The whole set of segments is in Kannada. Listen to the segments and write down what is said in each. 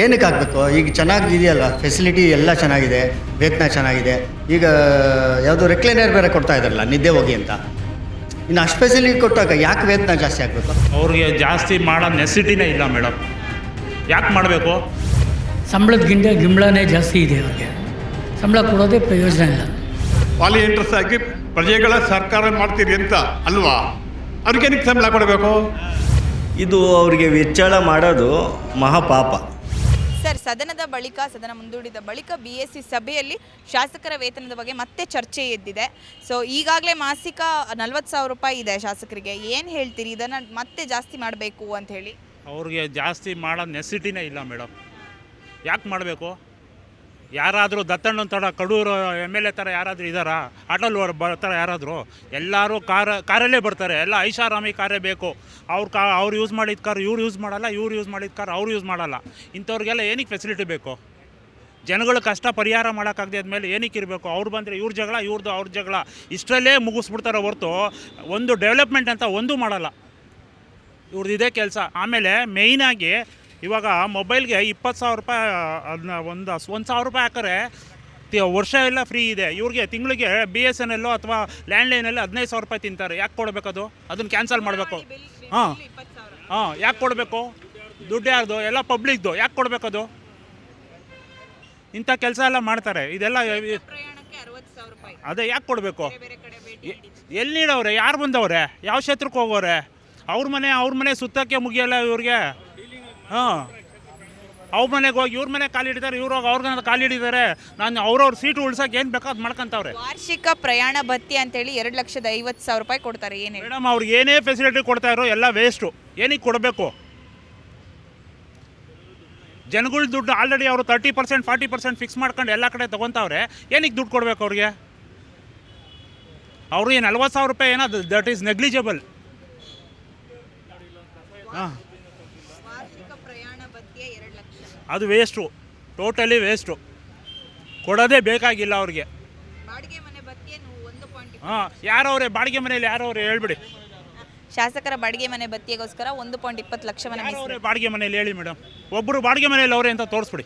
ಏನಕ್ಕೆ ಆಗಬೇಕು? ಈಗ ಚೆನ್ನಾಗಿ ಇದೆಯಲ್ಲ ಫೆಸಿಲಿಟಿ ಎಲ್ಲ ಚೆನ್ನಾಗಿದೆ ವೇತನ ಚೆನ್ನಾಗಿದೆ. ಈಗ ಯಾವುದು ರೆಕ್ಲೈನರ್ ಬೇರೆ ಕೊಡ್ತಾ ಇದ್ದಾರಲ್ಲ ನಿದ್ದೆ ಹೋಗಿ ಅಂತ. ಇನ್ನು ಅಷ್ಟು ಫೆಸಿಲಿಟಿ ಕೊಟ್ಟಾಗ ಯಾಕೆ ವೇತನ ಜಾಸ್ತಿ ಆಗಬೇಕು? ಅವ್ರಿಗೆ ಜಾಸ್ತಿ ಮಾಡೋ ನೆಸಿಟಿನೇ ಇಲ್ಲ ಮೇಡಮ್. ಯಾಕೆ ಮಾಡಬೇಕು? ಸಂಬಳದ ಗಿಂಡೆ ಗಿಂಬಳನೇ ಜಾಸ್ತಿ ಇದೆ ಅವ್ರಿಗೆ. ಸಂಬಳ ಕೊಡೋದೇ ಪ್ರಯೋಜನ ಇಲ್ಲ. ಪಾಲಿ ಇಂಟ್ರೆಸ್ಟ್ ಆಗಿ ಪ್ರಜೆಗಳ ಸರ್ಕಾರ ಮಾಡ್ತೀರಿ ಅಂತ ಅಲ್ವಾ? ಅವ್ರಿಗೆ ಸಂಬಳ ಕೊಡಬೇಕು? ಇದು ಅವರಿಗೆ ಹೆಚ್ಚಳ ಮಾಡೋದು ಮಹಾಪಾಪ. ಸರ್ ಸದನದ ಬಳಿಕ, ಸದನ ಮುಂದೂಡಿದ ಬಳಿಕ ಬಿ ಎಸ್ ಸಿ ಸಭೆಯಲ್ಲಿ ಶಾಸಕರ ವೇತನದ ಬಗ್ಗೆ ಮತ್ತೆ ಚರ್ಚೆ ಎದ್ದಿದೆ. ಸೊ ಈಗಾಗಲೇ ಮಾಸಿಕ ನಲ್ವತ್ತು ಸಾವಿರ ರೂಪಾಯಿ ಇದೆ ಶಾಸಕರಿಗೆ. ಏನು ಹೇಳ್ತೀರಿ? ಇದನ್ನು ಮತ್ತೆ ಜಾಸ್ತಿ ಮಾಡಬೇಕು ಅಂತ ಹೇಳಿ. ಅವ್ರಿಗೆ ಜಾಸ್ತಿ ಮಾಡೋ ನೆಸಿಟಿನೇ ಇಲ್ಲ ಮೇಡಮ್. ಯಾಕೆ ಮಾಡಬೇಕು? ಯಾರಾದರೂ ದತ್ತಣ್ಣನ ಥರ ಕಡೂರು ಎಂ ಎಲ್ ಎ ಥರ ಯಾರಾದರೂ ಇದ್ದಾರಾ ಆಟೋಲ್ ಬರ್ತಾರೆ ಯಾರಾದರೂ? ಎಲ್ಲರೂ ಕಾರ, ಕಾರಲ್ಲೇ ಬರ್ತಾರೆ. ಎಲ್ಲ ಐಷಾರಾಮಿ ಕಾರೇ ಬೇಕು. ಅವ್ರು ಕಾ, ಅವ್ರು ಯೂಸ್ ಮಾಡಿದ ಕಾರ್ ಇವ್ರು ಯೂಸ್ ಮಾಡಲ್ಲ, ಇವ್ರು ಯೂಸ್ ಮಾಡಿದ ಕಾರ್ ಅವ್ರು ಯೂಸ್ ಮಾಡಲ್ಲ. ಇಂಥವ್ರಿಗೆಲ್ಲ ಏನಕ್ಕೆ ಫೆಸಿಲಿಟಿ ಬೇಕು? ಜನಗಳು ಕಷ್ಟ ಪರಿಹಾರ ಮಾಡೋಕ್ಕಾಗದೆ ಆದಮೇಲೆ ಏನಕ್ಕೆ ಇರಬೇಕು? ಅವ್ರು ಬಂದರೆ ಇವ್ರ ಜಗಳ ಇವ್ರದ್ದು ಅವ್ರ ಜಗಳ. ಇಷ್ಟರಲ್ಲೇ ಮುಗಿಸ್ಬಿಡ್ತಾರೆ ಹೊರತು ಒಂದು ಡೆವಲಪ್ಮೆಂಟ್ ಅಂತ ಒಂದೂ ಮಾಡಲ್ಲ. ಇವ್ರದ್ದು ಇದೇ ಕೆಲಸ. ಆಮೇಲೆ ಮೇಯ್ನಾಗಿ ಇವಾಗ ಮೊಬೈಲ್ಗೆ ಇಪ್ಪತ್ತು ಸಾವಿರ ರೂಪಾಯಿ ಅದನ್ನ ಒಂದು ಒಂದು ಸಾವಿರ ರೂಪಾಯಿ ಹಾಕರೆ ವರ್ಷ ಎಲ್ಲ ಫ್ರೀ ಇದೆ. ಇವ್ರಿಗೆ ತಿಂಗಳಿಗೆ ಬಿ ಎಸ್ ಎನ್ ಎಲ್ಲೋ ಅಥವಾ ಲ್ಯಾಂಡ್ಲೈನಲ್ಲಿ ಹದಿನೈದು ಸಾವಿರ ರೂಪಾಯಿ ತಿಂತಾರೆ. ಯಾಕೆ ಕೊಡಬೇಕದು? ಅದನ್ನು ಕ್ಯಾನ್ಸಲ್ ಮಾಡಬೇಕು. ಹಾಂ. ಹಾಂ ಯಾಕೆ ಕೊಡಬೇಕು? ದುಡ್ಡು ಯಾರ್ದು? ಎಲ್ಲ ಪಬ್ಲಿಕ್ದು. ಯಾಕೆ ಕೊಡಬೇಕದು? ಇಂಥ ಕೆಲಸ ಎಲ್ಲ ಮಾಡ್ತಾರೆ. ಇದೆಲ್ಲ ಅದೇ ಯಾಕೆ ಕೊಡಬೇಕು? ಎಲ್ಲಿ ನೀಡವ್ರೆ? ಯಾರು ಬಂದವ್ರೆ? ಯಾವ ಕ್ಷೇತ್ರಕ್ಕೆ ಹೋಗೋರೆ? ಅವ್ರ ಮನೆ ಅವ್ರ ಮನೆ ಸುತ್ತಕ್ಕೆ ಮುಗಿಯಲ್ಲ ಇವ್ರಿಗೆ? ಹಾಂ. ಅವ್ರ ಮನೆಗೆ ಹೋಗಿ ಇವ್ರ ಮನೆ ಕಾಲು ಹಿಡಿದಾರೆ ಇವ್ರು ಹೋಗಿ ಅವ್ರಿಗೆ ಕಾಲು ಹಿಡಿತಾರೆ ನಾನು ಅವ್ರವ್ರ ಸೀಟು ಉಳ್ಸಕ್ಕೆ ಏನು ಬೇಕೋ ಅದು ಮಾಡ್ಕೊಂತವ್ರೆ. ವಾರ್ಷಿಕ ಪ್ರಯಾಣ ಭತ್ತಿ ಅಂತೇಳಿ ಎರಡು ಲಕ್ಷದ ಐವತ್ತು ಸಾವಿರ ರೂಪಾಯಿ ಕೊಡ್ತಾರೆ ಏನೇ ಮೇಡಮ್ ಅವ್ರಿಗೆ ಏನೇ ಫೆಸಿಲಿಟಿ ಕೊಡ್ತಾ ಇರೋ ಎಲ್ಲ ವೇಸ್ಟು ಏನಕ್ಕೆ ಕೊಡಬೇಕು? ಜನಗಳ ದುಡ್ಡು ಆಲ್ರೆಡಿ ಅವರು thirty percent forty percent fix ಮಾಡ್ಕೊಂಡು ಎಲ್ಲ ಕಡೆ ತೊಗೊತಾವ್ರೆ ಏನಕ್ಕೆ ದುಡ್ಡು ಕೊಡಬೇಕು ಅವ್ರಿಗೆ? ಅವ್ರಿಗೆ ನಲ್ವತ್ತು ಸಾವಿರ ರೂಪಾಯಿ ಏನೋ ದಟ್ ಈಸ್ ನೆಗ್ಲಿಜಿಬಲ್ ಹಾಂ. ಅದು ವೇಸ್ಟು ಟೋಟಲಿ ವೇಸ್ಟು ಕೊಡೋದೇ ಬೇಕಾಗಿಲ್ಲ ಅವ್ರಿಗೆ. ಹಾಂ ಯಾರವ್ರೆ ಬಾಡಿಗೆ ಮನೆಯಲ್ಲಿ ಯಾರವ್ರೆ ಹೇಳ್ಬಿಡಿ. ಶಾಸಕರ ಬಾಡಿಗೆ ಮನೆ ಭತ್ಯೆಗೋಸ್ಕರ ಒಂದು ಪಾಯಿಂಟ್ ಇಪ್ಪತ್ತು ಲಕ್ಷ ಮನೆ ಯಾರವ್ರೆ ಬಾಡಿಗೆ ಮನೆಯಲ್ಲಿ ಹೇಳಿ ಮೇಡಮ್ ಒಬ್ಬರು ಬಾಡಿಗೆ ಮನೆಯಲ್ಲಿ ಅವರೇ ಅಂತ ತೋರಿಸ್ಬಿಡಿ.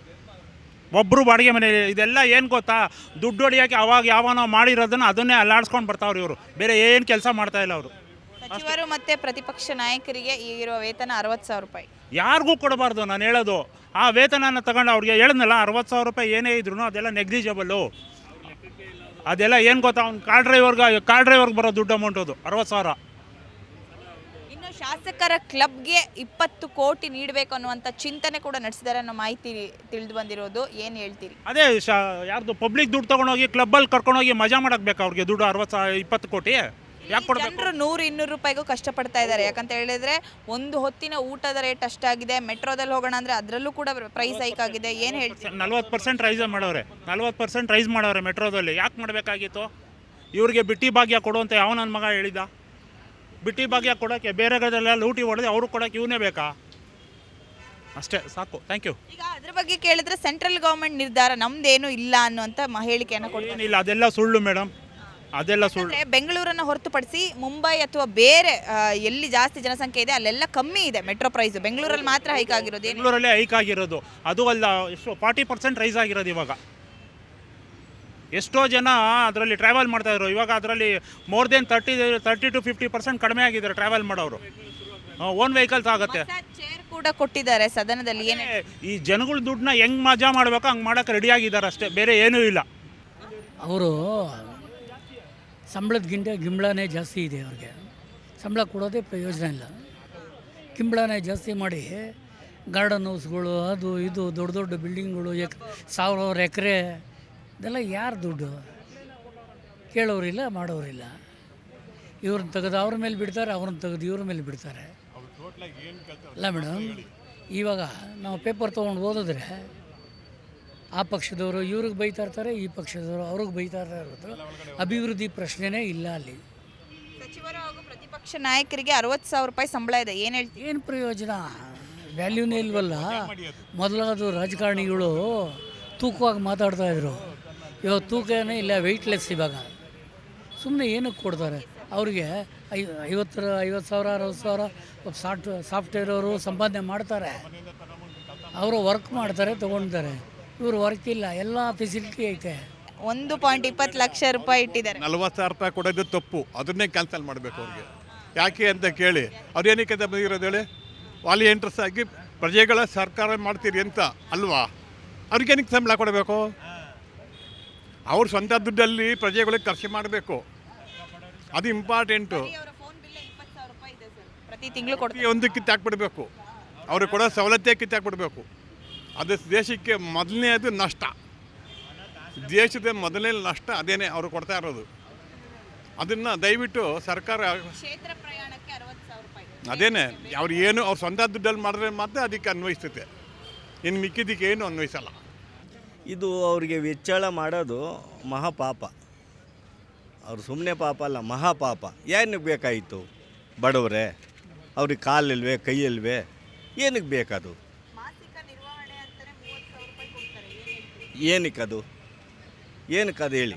ಒಬ್ಬರು ಬಾಡಿಗೆ ಮನೆಯಲ್ಲಿ ಇದೆಲ್ಲ ಏನು ಗೊತ್ತಾ? ದುಡ್ಡು ಹೊಡಿಯೋಕೆ ಅವಾಗ ಯಾವನೋ ಮಾಡಿರೋದನ್ನ ಅದನ್ನೇ ಅಲ್ಲಾಡ್ಸ್ಕೊಂಡು ಬರ್ತಾವ್ರಿ ಇವರು. ಬೇರೆ ಏನು ಕೆಲಸ ಮಾಡ್ತಾ ಇಲ್ಲ ಅವರು. ಸಚಿವರು ಮತ್ತೆ ಪ್ರತಿಪಕ್ಷ ನಾಯಕರಿಗೆ ಈಗಿರುವ ವೇತನ ಅರವತ್ತು ಸಾವಿರ ರೂಪಾಯಿ. ಯಾರಿಗೂ ಕೊಡಬಾರ್ದು ನಾನು ಹೇಳೋದು. ಆ ವೇತನನ ತಗೊಂಡು ಅವ್ರಿಗೆ ಹೇಳಿದ್ನಲ್ಲ ಅರವತ್ತು ಸಾವಿರ ರೂಪಾಯಿ ಏನೇ ಇದ್ರು ಅದೆಲ್ಲ ನೆಗ್ಲಿಜಿಬಲ್ಲು ಅದೆಲ್ಲ ಏನು ಗೊತ್ತಾ ಅವ್ನು ಕಾರ್ ಡ್ರೈವರ್ಗೆ ಕಾರ್ ಡ್ರೈವರ್ಗೆ ಬರೋ ದುಡ್ಡು ಅಮೌಂಟ್ ಅದು ಅರವತ್ತು ಸಾವಿರ. ಇನ್ನು ಶಾಸಕರ ಕ್ಲಬ್ಗೆ ಇಪ್ಪತ್ತು ಕೋಟಿ ನೀಡಬೇಕು ಅನ್ನುವಂಥ ಚಿಂತನೆ ಕೂಡ ನಡೆಸಿದ್ದಾರೆ ಅನ್ನೋ ಮಾಹಿತಿ ತಿಳಿದು ಬಂದಿರೋದು. ಏನು ಹೇಳ್ತೀರಿ? ಅದೇ ಶಾ ಯಾರ್ದು ಪಬ್ಲಿಕ್ ದುಡ್ಡು ತೊಗೊಂಡೋಗಿ ಕ್ಲಬ್ಬಲ್ಲಿ ಕರ್ಕೊಂಡೋಗಿ ಮಜಾ ಮಾಡಕ್ಕೆ ಬೇಕಾ ಅವ್ರಿಗೆ ದುಡ್ಡು ಅರವತ್ತು ಸಾವಿರ ಇಪ್ಪತ್ತು ಕೋಟಿ? ಯಾಕೆ ಕೊಡಬೇಕು? ಜನರು ನೂರು ಇನ್ನೂರು ರೂಪಾಯಿಗೂ ಕಷ್ಟಪಡ್ತಾ ಇದ್ದಾರೆ. ಯಾಕಂತ ಹೇಳಿದ್ರೆ ಒಂದು ಹೊತ್ತಿನ ಊಟದ ರೇಟ್ ಅಷ್ಟಾಗಿದೆ. ಮೆಟ್ರೋದಲ್ಲಿ ಹೋಗೋಣ ಅಂದ್ರೆ ಅದರಲ್ಲೂ ಕೂಡ ಪ್ರೈಸ್ ಹೈಕ್ ಆಗಿದೆ. ಏನು ಹೇಳ್ತೀವಿ ನಲ್ವತ್ತು ಪರ್ಸೆಂಟ್ ರೈಸ್ ಮಾಡವ್ರೆ ನಲ್ವತ್ತು ಪರ್ಸೆಂಟ್ ರೈಸ್ ಮಾಡವ್ರೆ ಮೆಟ್ರೋದಲ್ಲಿ. ಯಾಕೆ ಮಾಡಬೇಕಾಗಿತ್ತು? ಇವ್ರಿಗೆ ಬಿಟ್ಟಿ ಭಾಗ್ಯ ಕೊಡು ಅಂತ ಯಾವ ನನ್ನ ಮಗ ಹೇಳಿದ? ಬಿಟ್ಟಿ ಭಾಗ್ಯ ಕೊಡೋಕ್ಕೆ ಬೇರೆ ಕಡೆಲ್ಲ ಲೂಟಿ ಹೊಡೆದು ಅವರು ಕೊಡೋಕ್ಕೆ ಇವನೇ ಬೇಕಾ? ಅಷ್ಟೇ ಸಾಕು. ಥ್ಯಾಂಕ್ ಯು ಈಗ ಅದ್ರ ಬಗ್ಗೆ ಕೇಳಿದ್ರೆ ಸೆಂಟ್ರಲ್ ಗೌರ್ಮೆಂಟ್ ನಿರ್ಧಾರ ನಮ್ದೇನು ಇಲ್ಲ ಅನ್ನುವಂಥ ಮ- ಹೇಳಿಕೆಯನ್ನು ಕೊಡ್ತಾರೆ. ಏನಿಲ್ಲ ಅದೆಲ್ಲ ಸುಳ್ಳು ಮೇಡಮ್ ಅದೆಲ್ಲ ಸುಳ್ಳು. ಅಂದ್ರೆ ಬೆಂಗಳೂರನ್ನ ಹೊರತುಪಡಿಸಿ ಮುಂಬೈ ಅಥವಾ ಬೇರೆ ಆ, ಎಲ್ಲಿ ಜಾಸ್ತಿ ಜನಸಂಖ್ಯೆ ಇದೆ ಅಲ್ಲೆಲ್ಲ ಕಮ್ಮಿ ಇದೆ ಮೆಟ್ರೋ ಪ್ರೈಸ್. ಬೆಂಗಳೂರಲ್ಲಿ ಮಾತ್ರ ಹೈಕ್ ಆಗಿರೋದು ಏನು? ಬೆಂಗಳೂರಲ್ಲೇ ಹೈಕ್ ಆಗಿರೋದು. ಅದು ಅಲ್ಲ ಎಷ್ಟು ಫಾರ್ಟಿ ಪರ್ಸೆಂಟ್ ರೈಸ್ ಆಗಿರೋದು ಇವಾಗ. ಎಷ್ಟೋ ಜನ ಅದರಲ್ಲಿ ಟ್ರಾವೆಲ್ ಮಾಡ್ತಾ ಇದ್ರು. ಇವಾಗ ಅದರಲ್ಲಿ more than thirty thirty two fifty percent ಕಡಿಮೆ ಆಗಿದ್ದಾರೆ ಟ್ರಾವೆಲ್ ಮಾಡೋರು. ಓನ್ ವೆಹಿಕಲ್ಸ್ ಆಗುತ್ತೆ. ಚೇರ್ ಕೂಡ ಕೊಟ್ಟಿದ್ದಾರೆ ಸದನದಲ್ಲಿ. ಏನು ಈ ಜನಗಳ ದುಡ್ಡನ್ನ ಹೆಂಗ್ ಮಜಾ ಮಾಡ್ಬೇಕು ಹಂಗೆ ಮಾಡಕ್ಕೆ ರೆಡಿ ಆಗಿದ್ದಾರೆ ಅಷ್ಟೇ. ಬೇರೆ ಏನೂ ಇಲ್ಲ. ಅವರು ಸಂಬಳದ ಗಿಂಡ ಗಿಂಬಳನೇ ಜಾಸ್ತಿ ಇದೆ ಅವ್ರಿಗೆ. ಸಂಬಳ ಕೊಡೋದೇ ಪ್ರಯೋಜನ ಇಲ್ಲ. ಗಿಂಬಳನೇ ಜಾಸ್ತಿ ಮಾಡಿ ಗಾರ್ಡನ್ ಹೌಸ್ಗಳು ಅದು ಇದು ದೊಡ್ಡ ದೊಡ್ಡ ಬಿಲ್ಡಿಂಗ್ಗಳು ಎಕ್ ಸಾವಿರಾರು ಎಕರೆ ಇದೆಲ್ಲ ಯಾರು ದುಡ್ಡು? ಕೇಳೋರಿಲ್ಲ ಮಾಡೋರಿಲ್ಲ ಇವ್ರನ್ನ ತೆಗೆದು ಅವ್ರ ಮೇಲೆ ಬಿಡ್ತಾರೆ ಅವ್ರನ್ನ ತೆಗೆದು ಇವ್ರ ಮೇಲೆ ಬಿಡ್ತಾರೆ. ಅಲ್ಲ ಮೇಡಮ್ ಇವಾಗ ನಾವು ಪೇಪರ್ ತೊಗೊಂಡು ಓದಿದ್ರೆ ಆ ಪಕ್ಷದವರು ಇವ್ರಿಗೆ ಬೈತಾ ಇರ್ತಾರೆ ಈ ಪಕ್ಷದವರು ಅವ್ರಿಗೆ ಬೈತಾ ಇರ್ತಾರೆ ಅಭಿವೃದ್ಧಿ ಪ್ರಶ್ನೆನೇ ಇಲ್ಲ ಅಲ್ಲಿ. ಸಚಿವರು ಹಾಗೂ ಪ್ರತಿಪಕ್ಷ ನಾಯಕರಿಗೆ ಅರವತ್ತು ಸಾವಿರ ರೂಪಾಯಿ ಸಂಬಳ ಇದೆ ಏನು ಹೇಳ್ತೀವಿ ಏನು ಪ್ರಯೋಜನ? ವ್ಯಾಲ್ಯೂನೇ ಇಲ್ವಲ್ಲ? ಮೊದಲಾದ ರಾಜಕಾರಣಿಗಳು ತೂಕವಾಗಿ ಮಾತಾಡ್ತಾ ಇದ್ರು. ಇವಾಗ ತೂಕನೇ ಇಲ್ಲ ವೆಯ್ಟ್ಲೆಸ್ ಇವಾಗ. ಸುಮ್ಮನೆ ಏನಕ್ಕೆ ಕೊಡ್ತಾರೆ? ಅವ್ರಿಗೆ ಐ ಐವತ್ತರ ಐವತ್ತು ಸಾವಿರ ಅರವತ್ತು ಸಾವಿರ ಸಾಫ್ಟ್ ಸಾಫ್ಟ್ವೇರ್ ಅವರು ಸಂಪಾದನೆ ಮಾಡ್ತಾರೆ. ಅವರು ವರ್ಕ್ ಮಾಡ್ತಾರೆ ತೊಗೊಳ್ತಾರೆ ಇವರು ವರ್ಕ್ ಇಲ್ಲ ಎಲ್ಲ ಫೆಸಿಲಿಟಿ ಐತೆ. ಒಂದು ಪಾಯಿಂಟ್ ಇಪ್ಪತ್ತು ಲಕ್ಷ ರೂಪಾಯಿ ಇಟ್ಟಿದ್ದಾರೆ. ನಲ್ವತ್ತು ಸಾವಿರ ರೂಪಾಯಿ ಕೊಡೋದು ತಪ್ಪು ಅದನ್ನೇ ಕ್ಯಾನ್ಸಲ್ ಮಾಡಬೇಕು ಅವ್ರಿಗೆ. ಯಾಕೆ ಅಂತ ಕೇಳಿ ಅವ್ರು ಏನಕ್ಕೆ ಅಂತ ಬಂದಿರೋದು ಹೇಳಿ? ವಾಲಿಯಂಟರ್ಸ್ ಆಗಿ ಪ್ರಜೆಗಳ ಸರ್ಕಾರ ಮಾಡ್ತೀರಿ ಅಂತ ಅಲ್ವಾ? ಅವ್ರಿಗೇನಕ್ಕೆ ಸಂಬಳ ಕೊಡಬೇಕು? ಅವ್ರ ಸ್ವಂತ ದುಡ್ಡಲ್ಲಿ ಪ್ರಜೆಗಳಿಗೆ ಖರ್ಚು ಮಾಡಬೇಕು. ಅದು ಇಂಪಾರ್ಟೆಂಟು ಪ್ರತಿ ತಿಂಗಳು ಕೊಡ್ತೀವಿ ಒಂದು ಕಿತ್ತಾಕ್ಬಿಡ್ಬೇಕು. ಅವ್ರಿಗೆ ಕೊಡೋ ಸವಲತ್ತೇ ಕಿತ್ತಾಕ್ಬಿಡ್ಬೇಕು. ಅದು ದೇಶಕ್ಕೆ ಮೊದಲನೇದು ನಷ್ಟ. ದೇಶದ ಮೊದಲನೇ ನಷ್ಟ ಅದೇನೇ ಅವರು ಕೊಡ್ತಾ ಇರೋದು. ಅದನ್ನು ದಯವಿಟ್ಟು ಸರ್ಕಾರ ಕ್ಷೇತ್ರ ಪ್ರಯಾಣಕ್ಕೆ ಅರವತ್ತು ರೂಪಾಯಿ. ಅದೇನೆ ಅವ್ರು ಏನು ಅವ್ರು ಸ್ವಂತ ದುಡ್ಡಲ್ಲಿ ಮಾಡಿದ್ರೆ ಮಾತ್ರ ಅದಕ್ಕೆ ಅನ್ವಯಿಸ್ತೈತೆ. ಇನ್ನು ಮಿಕ್ಕಿದ್ದಕ್ಕೆ ಏನು ಅನ್ವಯಿಸಲ್ಲ. ಇದು ಅವರಿಗೆ ವೆಚ್ಚಳ ಮಾಡೋದು ಮಹಾಪಾಪ. ಅವ್ರು ಸುಮ್ಮನೆ ಪಾಪ ಅಲ್ಲ ಮಹಾಪಾಪ. ಏನಕ್ಕೆ ಬೇಕಾಯಿತು? ಬಡವರೇ ಅವ್ರಿಗೆ ಕಾಲಿಲ್ವೇ ಕೈಯಲ್ವೇ ಏನಕ್ಕೆ ಬೇಕದು ಮಾಸಿಕ ನಿರ್ವಹಣೆ ಅಂತಾನೆ ಮೂವತ್ತು ಸಾವಿರ ರೂಪಾಯಿ ಕೊಡ್ತಾರೆ ಏನ್ ಹೇಳ್ತೀರಿ? ಏನಕ್ಕೆ ಅದು? ಏನಕ್ಕೆ ಅದು ಹೇಳಿ?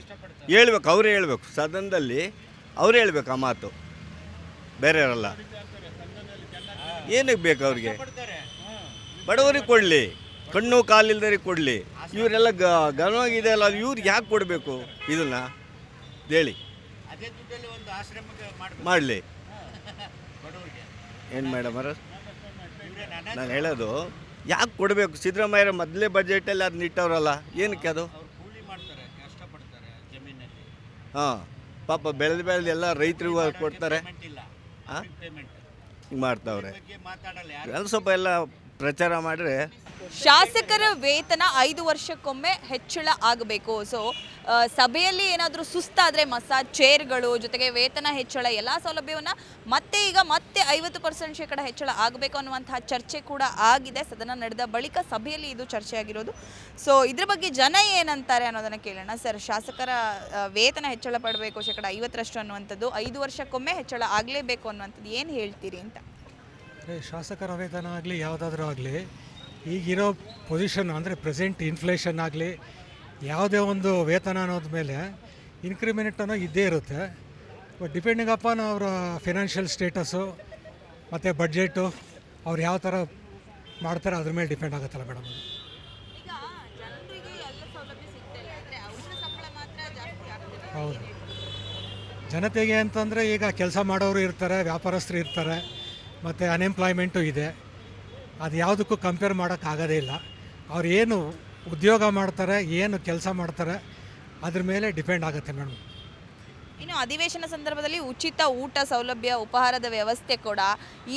ಹೇಳ್ಬೇಕು, ಅವರೇ ಹೇಳ್ಬೇಕು. ಸದನದಲ್ಲಿ ಅವರೇ ಹೇಳ್ಬೇಕು ಆ ಮಾತು. ಬೇರೆ ಯಾರಲ್ಲ ಏನಕ್ಕೆ ಬೇಕು ಅವ್ರಿಗೆ? ಬಡವರಿಗೆ ಕೊಡಲಿ, ಕಣ್ಣು ಕಾಲಿಲ್ದವ್ರಿಗೆ ಕೊಡಲಿ. ಇವರೆಲ್ಲ ಘನವಾಗಿದೆ ಅಲ್ಲ ಇವ್ರಿಗೆ ಯಾಕೆ ಕೊಡಬೇಕು ಇದನ್ನ? ಹೇಳಿ. ಮಾಡಲಿ. ಏನು ಮೇಡಮ್ ನಾನು ಹೇಳೋದು ಯಾಕೆ ಕೊಡಬೇಕು? ಸಿದ್ದರಾಮಯ್ಯರ ಮೊದಲೇ ಬಜೆಟಲ್ಲಿ ಅದನ್ನ ಇಟ್ಟವ್ರಲ್ಲ ಏನಕ್ಕೆ ಅದು? ಹಾಂ ಪಾಪ ಬೆಳೆದು ಬೆಳೆದು ಎಲ್ಲ ರೈತರಿಗೂ ಕೊಡ್ತಾರೆ. ಹಾಂ ಹಿಂಗೆ ಮಾಡ್ತಾವ್ರೆ. ಅದು ಸ್ವಲ್ಪ ಎಲ್ಲ ಪ್ರಚಾರ ಮಾಡಿದ್ರೆ ಶಾಸಕರ ವೇತನ ಐದು ವರ್ಷಕ್ಕೊಮ್ಮೆ ಹೆಚ್ಚಳ ಆಗಬೇಕು. ಸೊ ಸಭೆಯಲ್ಲಿ ಏನಾದರೂ ಸುಸ್ತಾದರೆ ಮಸಾಜ್, ಚೇರ್ಗಳು, ಜೊತೆಗೆ ವೇತನ ಹೆಚ್ಚಳ, ಎಲ್ಲ ಸೌಲಭ್ಯವನ್ನು ಮತ್ತೆ ಈಗ ಮತ್ತೆ ಐವತ್ತು ಪರ್ಸೆಂಟ್ ಶೇಕಡ ಹೆಚ್ಚಳ ಆಗಬೇಕು ಅನ್ನುವಂತಹ ಚರ್ಚೆ ಕೂಡ ಆಗಿದೆ. ಸದನ ನಡೆದ ಬಳಿಕ ಸಭೆಯಲ್ಲಿ ಇದು ಚರ್ಚೆ ಆಗಿರೋದು ಸೊ ಇದ್ರ ಬಗ್ಗೆ ಜನ ಏನಂತಾರೆ ಅನ್ನೋದನ್ನು ಕೇಳೋಣ. ಸರ್, ಶಾಸಕರ ವೇತನ ಹೆಚ್ಚಳ ಪಡಬೇಕು, ಶೇಕಡ ಐವತ್ತರಷ್ಟು ಅನ್ನುವಂಥದ್ದು, ಐದು ವರ್ಷಕ್ಕೊಮ್ಮೆ ಹೆಚ್ಚಳ ಆಗಲೇಬೇಕು ಅನ್ನುವಂಥದ್ದು ಏನು ಹೇಳ್ತೀರಿ ಅಂತ? ಅದೇ ಶಾಸಕರ ವೇತನ ಆಗಲಿ ಯಾವುದಾದ್ರೂ ಆಗಲಿ ಈಗಿರೋ ಪೊಸಿಷನ್ ಅಂದರೆ ಪ್ರೆಸೆಂಟ್ ಇನ್ಫ್ಲೇಷನ್ ಆಗಲಿ ಯಾವುದೇ ಒಂದು ವೇತನ ಅನ್ನೋದ ಮೇಲೆ ಇನ್ಕ್ರಿಮೆಂಟ್ ಅನ್ನೋ ಇದ್ದೇ ಇರುತ್ತೆ. ಬಟ್ ಡಿಪೆಂಡಿಂಗ್ ಅಪಾನ್ ಅವರ ಫಿನಾನ್ಷಿಯಲ್ ಸ್ಟೇಟಸ್ಸು ಮತ್ತು ಬಡ್ಜೆಟು ಅವ್ರು ಯಾವ ಥರ ಮಾಡ್ತಾರೆ ಅದ್ರ ಮೇಲೆ ಡಿಪೆಂಡ್ ಆಗುತ್ತಲ್ಲ ಮೇಡಮ್? ಅಂದರೆ ಹೌದು. ಜನತೆಗೆ ಅಂತಂದರೆ ಈಗ ಕೆಲಸ ಮಾಡೋರು ಇರ್ತಾರೆ ವ್ಯಾಪಾರಸ್ಥರು ಇರ್ತಾರೆ. ಮತ್ತು ಅನ್ಎಂಪ್ಲಾಯ್ಮೆಂಟು ಇದೆ. ಅದು ಯಾವುದಕ್ಕೂ ಕಂಪೇರ್ ಮಾಡೋಕ್ಕಾಗೋದೇ ಇಲ್ಲ. ಅವ್ರು ಏನು ಉದ್ಯೋಗ ಮಾಡ್ತಾರೆ, ಏನು ಕೆಲಸ ಮಾಡ್ತಾರೆ, ಅದ್ರ ಮೇಲೆ ಡಿಪೆಂಡ್ ಆಗುತ್ತೆ ಮೇಡಮ್ ಇನ್ನು ಅಧಿವೇಶನ ಸಂದರ್ಭದಲ್ಲಿ ಉಚಿತ ಊಟ ಸೌಲಭ್ಯ, ಉಪಹಾರದ ವ್ಯವಸ್ಥೆ ಕೂಡ.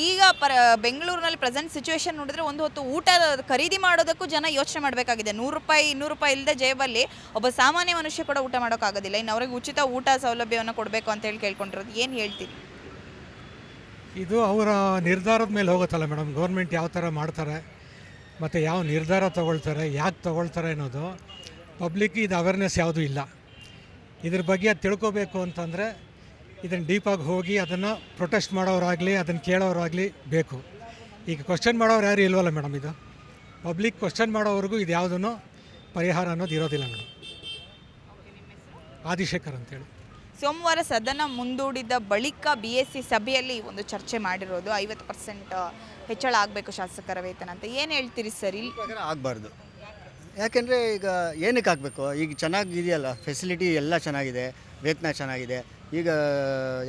ಈಗ ಪರ, ಬೆಂಗಳೂರಿನಲ್ಲಿ ಪ್ರೆಸೆಂಟ್ ಸಿಚುವೇಶನ್ ನೋಡಿದ್ರೆ ಒಂದು ಹೊತ್ತು ಊಟ ಖರೀದಿ ಮಾಡೋದಕ್ಕೂ ಜನ ಯೋಚನೆ ಮಾಡಬೇಕಾಗಿದೆ. ನೂರು ರೂಪಾಯಿ, ಇನ್ನೂರು ರೂಪಾಯಿ ಇಲ್ಲದೆ ಜೇಬಲ್ಲಿ ಒಬ್ಬ ಸಾಮಾನ್ಯ ಮನುಷ್ಯ ಕೂಡ ಊಟ ಮಾಡೋಕ್ಕಾಗೋದಿಲ್ಲ. ಇನ್ನು ಅವ್ರಿಗೆ ಉಚಿತ ಊಟ ಸೌಲಭ್ಯವನ್ನು ಕೊಡಬೇಕು ಅಂತ ಹೇಳಿ ಕೇಳ್ಕೊಂಡಿರೋದು. ಏನು ಹೇಳ್ತೀರಿ? ಇದು ಅವರ ನಿರ್ಧಾರದ ಮೇಲೆ ಹೋಗುತ್ತಲ್ಲ ಮೇಡಮ್? ಗೌರ್ಮೆಂಟ್ ಯಾವ ಥರ ಮಾಡ್ತಾರೆ, ಮತ್ತು ಯಾವ ನಿರ್ಧಾರ ತಗೊಳ್ತಾರೆ, ಯಾಕೆ ತಗೊಳ್ತಾರೆ ಅನ್ನೋದು ಪಬ್ಲಿಕ್ ಇದು ಅವೇರ್ನೆಸ್ ಯಾವುದೂ ಇಲ್ಲ. ಇದ್ರ ಬಗ್ಗೆ ಅದು ತಿಳ್ಕೊಬೇಕು ಅಂತಂದರೆ ಇದನ್ನು ಡೀಪಾಗಿ ಹೋಗಿ ಅದನ್ನು ಪ್ರೊಟೆಸ್ಟ್ ಮಾಡೋರಾಗಲಿ, ಅದನ್ನು ಕೇಳೋರಾಗಲಿ ಬೇಕು. ಈಗ ಕ್ವಶನ್ ಮಾಡೋರು ಯಾರು ಇಲ್ವಲ್ಲ ಮೇಡಮ್ ಇದು? ಪಬ್ಲಿಕ್ ಕ್ವಶನ್ ಮಾಡೋವರೆಗೂ ಇದು ಯಾವುದನ್ನು ಪರಿಹಾರ ಅನ್ನೋದು ಇರೋದಿಲ್ಲ ಮೇಡಮ್. ಆದಿಶೇಖರ್ ಅಂತೇಳಿ. ಸೋಮವಾರ ಸದನ ಮುಂದೂಡಿದ ಬಳಿಕ ಬಿ ಎಸ್ ಸಿ ಸಭೆಯಲ್ಲಿ ಒಂದು ಚರ್ಚೆ ಮಾಡಿರೋದು. ಐವತ್ತು ಪರ್ಸೆಂಟ್ ಹೆಚ್ಚಳ ಆಗಬೇಕು ಶಾಸಕರ ವೇತನ ಅಂತ. ಏನು ಹೇಳ್ತೀರಿ ಸರ್ ಇಲ್ಲಿ? ಆಗಬಾರ್ದು. ಯಾಕೆಂದರೆ ಈಗ ಏನಕ್ಕೆ ಆಗಬೇಕು? ಈಗ ಚೆನ್ನಾಗಿದೆಯಲ್ಲ ಫೆಸಿಲಿಟಿ ಎಲ್ಲ ಚೆನ್ನಾಗಿದೆ, ವೇತನ ಚೆನ್ನಾಗಿದೆ. ಈಗ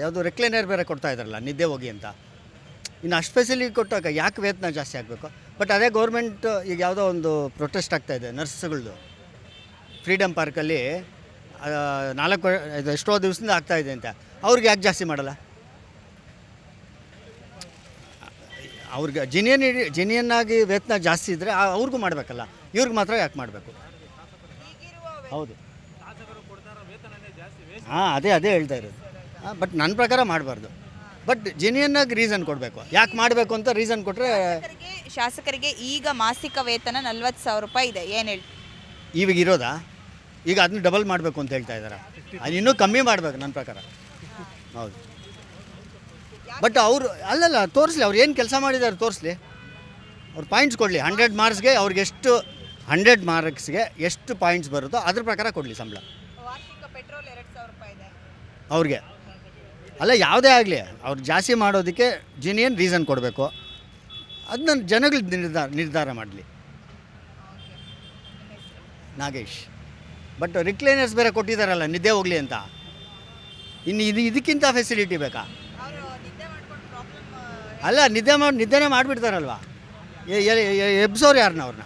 ಯಾವುದು ರೆಕ್ಲೈನರ್ ಬೇರೆ ಕೊಡ್ತಾ ಇದ್ದಾರಲ್ಲ, ನಿದ್ದೆ ಹೋಗಿ ಅಂತ. ಇನ್ನು ಅಷ್ಟು ಫೆಸಿಲಿಟಿ ಕೊಟ್ಟಾಗ ಯಾಕೆ ವೇತನ ಜಾಸ್ತಿ ಆಗಬೇಕು? ಬಟ್ ಅದೇ ಗೌರ್ಮೆಂಟ್ ಈಗ ಯಾವುದೋ ಒಂದು ಪ್ರೊಟೆಸ್ಟ್ ಆಗ್ತಾ ಇದೆ ನರ್ಸ್ಗಳದ್ದು ಫ್ರೀಡಮ್ ಪಾರ್ಕಲ್ಲಿ ನಾಲ್ಕು ಇದು ಎಷ್ಟೋ ದಿವಸದಿಂದ ಆಗ್ತಾ ಇದೆ ಅಂತ. ಅವ್ರಿಗೆ ಯಾಕೆ ಜಾಸ್ತಿ ಮಾಡಲ್ಲ? ಅವ್ರಿಗೆ ಜಿನಿಯನ್ ಜಿನಿಯನ್ ಆಗಿ ವೇತನ ಜಾಸ್ತಿ ಇದ್ದರೆ ಅವ್ರಿಗೂ ಮಾಡಬೇಕಲ್ಲ. ಇವ್ರಿಗೆ ಮಾತ್ರ ಯಾಕೆ ಮಾಡಬೇಕು? ಹೌದು. ಹಾಂ ಅದೇ ಅದೇ ಹೇಳ್ತಾ ಇರೋದು. ಹಾಂ ಬಟ್ ನನ್ನ ಪ್ರಕಾರ ಮಾಡಬಾರ್ದು. ಬಟ್ ಜೆನ್ಯನ್ ಆಗಿ ರೀಸನ್ ಕೊಡಬೇಕು. ಯಾಕೆ ಮಾಡಬೇಕು ಅಂತ ರೀಸನ್ ಕೊಟ್ಟರೆ ಶಾಸಕರಿಗೆ ಶಾಸಕರಿಗೆ ಈಗ ಮಾಸಿಕ ವೇತನ ನಲ್ವತ್ತು ಸಾವಿರ ರೂಪಾಯಿ ಇದೆ. ಏನು ಹೇಳಿ ಇವಾಗ ಇರೋದಾ? ಈಗ ಅದನ್ನ ಡಬಲ್ ಮಾಡಬೇಕು ಅಂತ ಹೇಳ್ತಾ ಇದ್ದಾರೆ ಅದು ಇನ್ನೂ ಕಮ್ಮಿ ಮಾಡಬೇಕು ನನ್ನ ಪ್ರಕಾರ. ಹೌದು. ಬಟ್ ಅವರು ಅಲ್ಲಲ್ಲ ತೋರಿಸ್ಲಿ ಅವ್ರು ಏನು ಕೆಲಸ ಮಾಡಿದ್ದಾರೆ ತೋರಿಸ್ಲಿ. ಅವ್ರು ಪಾಯಿಂಟ್ಸ್ ಕೊಡಲಿ. ಹಂಡ್ರೆಡ್ ಮಾರ್ಕ್ಸ್ಗೆ ಅವ್ರಿಗೆ ಎಷ್ಟು ಹಂಡ್ರೆಡ್ ಮಾರ್ಕ್ಸ್ಗೆ ಎಷ್ಟು ಪಾಯಿಂಟ್ಸ್ ಬರುತ್ತೋ ಅದ್ರ ಪ್ರಕಾರ ಕೊಡಲಿ ಸಂಬಳ. ಅವ್ರಿಗೆ. ಅಲ್ಲ ಯಾವುದೇ ಆಗಲಿ ಅವ್ರು ಜಾಸ್ತಿ ಮಾಡೋದಕ್ಕೆ ಜಿನಿಯನ್ ರೀಸನ್ ಕೊಡಬೇಕು. ಅದನ್ನ ಜನಗಳು ನಿರ್ಧಾರ ನಿರ್ಧಾರ ಮಾಡಲಿ. ನಾಗೇಶ್. ಬಟ್ ರಿಕ್ಲೈನರ್ಸ್ ಬೇರೆ ಕೊಟ್ಟಿದ್ದಾರಲ್ಲ ನಿದ್ದೆ ಹೋಗಲಿ ಅಂತ. ಇನ್ನು ಇದು ಇದಕ್ಕಿಂತ ಫೆಸಿಲಿಟಿ ಬೇಕಾ? ಅಲ್ಲ ನಿದ್ದೆ ಮಾಡಿ ನಿದ್ದೆನೇ ಮಾಡಿಬಿಡ್ತಾರಲ್ವಾ? ಎಬ್ಸೋರು ಯಾರನ್ನ ಅವ್ರನ್ನ?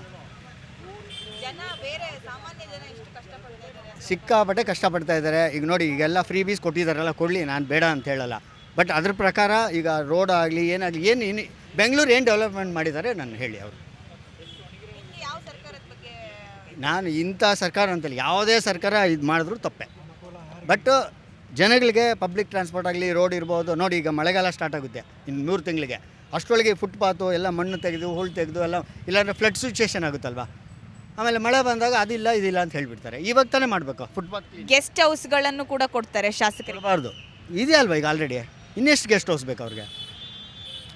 ಸಿಕ್ಕಾಪಟ್ಟೆ ಕಷ್ಟಪಡ್ತಾ ಇದ್ದಾರೆ. ಈಗ ನೋಡಿ ಈಗೆಲ್ಲ ಫ್ರೀ ಬೀಸ್ ಕೊಟ್ಟಿದ್ದಾರಲ್ಲ ಕೊಡಲಿ ನಾನು ಬೇಡ ಅಂತ ಹೇಳಲ್ಲ. ಬಟ್ ಅದ್ರ ಪ್ರಕಾರ ಈಗ ರೋಡ್ ಆಗಲಿ ಏನಾಗಲಿ ಏನು ಇನ್ನು ಬೆಂಗಳೂರು ಏನು ಡೆವಲಪ್ಮೆಂಟ್ ಮಾಡಿದ್ದಾರೆ ನಾನು ಹೇಳಿ ಅವರು ಇನ್ನು ಯಾವ ಸರ್ಕಾರದ ಬಗ್ಗೆ ನಾನು ಇಂಥ ಸರ್ಕಾರ ಅಂತಲ್ಲ ಯಾವುದೇ ಸರ್ಕಾರ ಇದು ಮಾಡಿದ್ರು ತಪ್ಪೆ. ಬಟ್ ಜನಗಳಿಗೆ ಪಬ್ಲಿಕ್ ಟ್ರಾನ್ಸ್ಪೋರ್ಟ್ ಆಗಲಿ ರೋಡ್ ಇರ್ಬೋದು ನೋಡಿ ಈಗ ಮಳೆಗಾಲ ಸ್ಟಾರ್ಟ್ ಆಗುತ್ತೆ ಇನ್ನು ಮೂರು ತಿಂಗಳಿಗೆ. ಅಷ್ಟರೊಳಗೆ ಫುಟ್ಪಾತು ಎಲ್ಲ ಮಣ್ಣು ತೆಗೆದು ಹುಳು ತೆಗೆದು ಎಲ್ಲ ಇಲ್ಲಾಂದರೆ ಫ್ಲಡ್ ಸಿಚುವೇಷನ್ ಆಗುತ್ತಲ್ವಾ? ಆಮೇಲೆ ಮಳೆ ಬಂದಾಗ ಅದಿಲ್ಲ ಇದಿಲ್ಲ ಅಂತ ಹೇಳಿಬಿಡ್ತಾರೆ. ಇವಾಗ ತಾನೇ ಮಾಡಬೇಕು ಫುಟ್ಪಾತ್ ಗೆಸ್ಟ್ ಹೌಸ್ಗಳನ್ನು ಕೂಡ ಕೊಡ್ತಾರೆ ಶಾಸಕರು ಬಾರ್ದು ಇದೆ ಅಲ್ವಾ ಈಗ ಆಲ್ರೆಡಿ ಇನ್ನೆಷ್ಟು ಗೆಸ್ಟ್ ಹೌಸ್ ಬೇಕು ಅವ್ರಿಗೆ?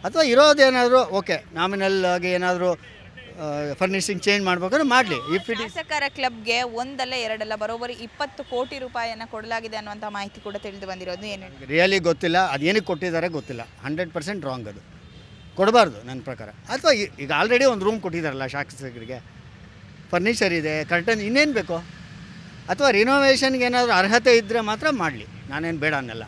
ಅಥವಾ ಇರೋದೇನಾದರೂ ಓಕೆ ನಾಮಿನಲ್ ಆಗಿ ಏನಾದರೂ ಫರ್ನಿಶಿಂಗ್ ಚೇಂಜ್ ಮಾಡ್ಬೇಕಾದ್ರೆ ಮಾಡಲಿ. ಇಫ್ ಇಟ್ ಸರ್ಕಾರ ಶಾಸಕರ ಕ್ಲಬ್ಗೆ ಒಂದಲ್ಲ ಎರಡಲ್ಲ ಬರೋಬ್ಬರಿ ಇಪ್ಪತ್ತು ಕೋಟಿ ರೂಪಾಯಿಯನ್ನು ಕೊಡಲಾಗಿದೆ ಅನ್ನುವಂಥ ಮಾಹಿತಿ ಕೂಡ ತಿಳಿದು ಬಂದಿರೋದು. ಏನು ರಿಯಲಿ ಗೊತ್ತಿಲ್ಲ. ಅದು ಏನಕ್ಕೆ ಕೊಟ್ಟಿದ್ದಾರೆ ಗೊತ್ತಿಲ್ಲ. ಹಂಡ್ರೆಡ್ ಪರ್ಸೆಂಟ್ ರಾಂಗ್ ಅದು. ಕೊಡಬಾರ್ದು ನನ್ನ ಪ್ರಕಾರ. ಅಥವಾ ಈಗ ಆಲ್ರೆಡಿ ಒಂದು ರೂಮ್ ಕೊಟ್ಟಿದ್ದಾರಲ್ಲ ಶಾಸಕರಿಗೆ. ಫರ್ನಿಚರ್ ಇದೆ ಕರ್ಟನ್ ಇನ್ನೇನು ಬೇಕು? ಅಥವಾ ರಿನೋವೇಷನ್ಗೆ ಏನಾದರೂ ಅರ್ಹತೆ ಇದ್ದರೆ ಮಾತ್ರ ಮಾಡಲಿ. ನಾನೇನು ಬೇಡ ಅನ್ನಲ್ಲ.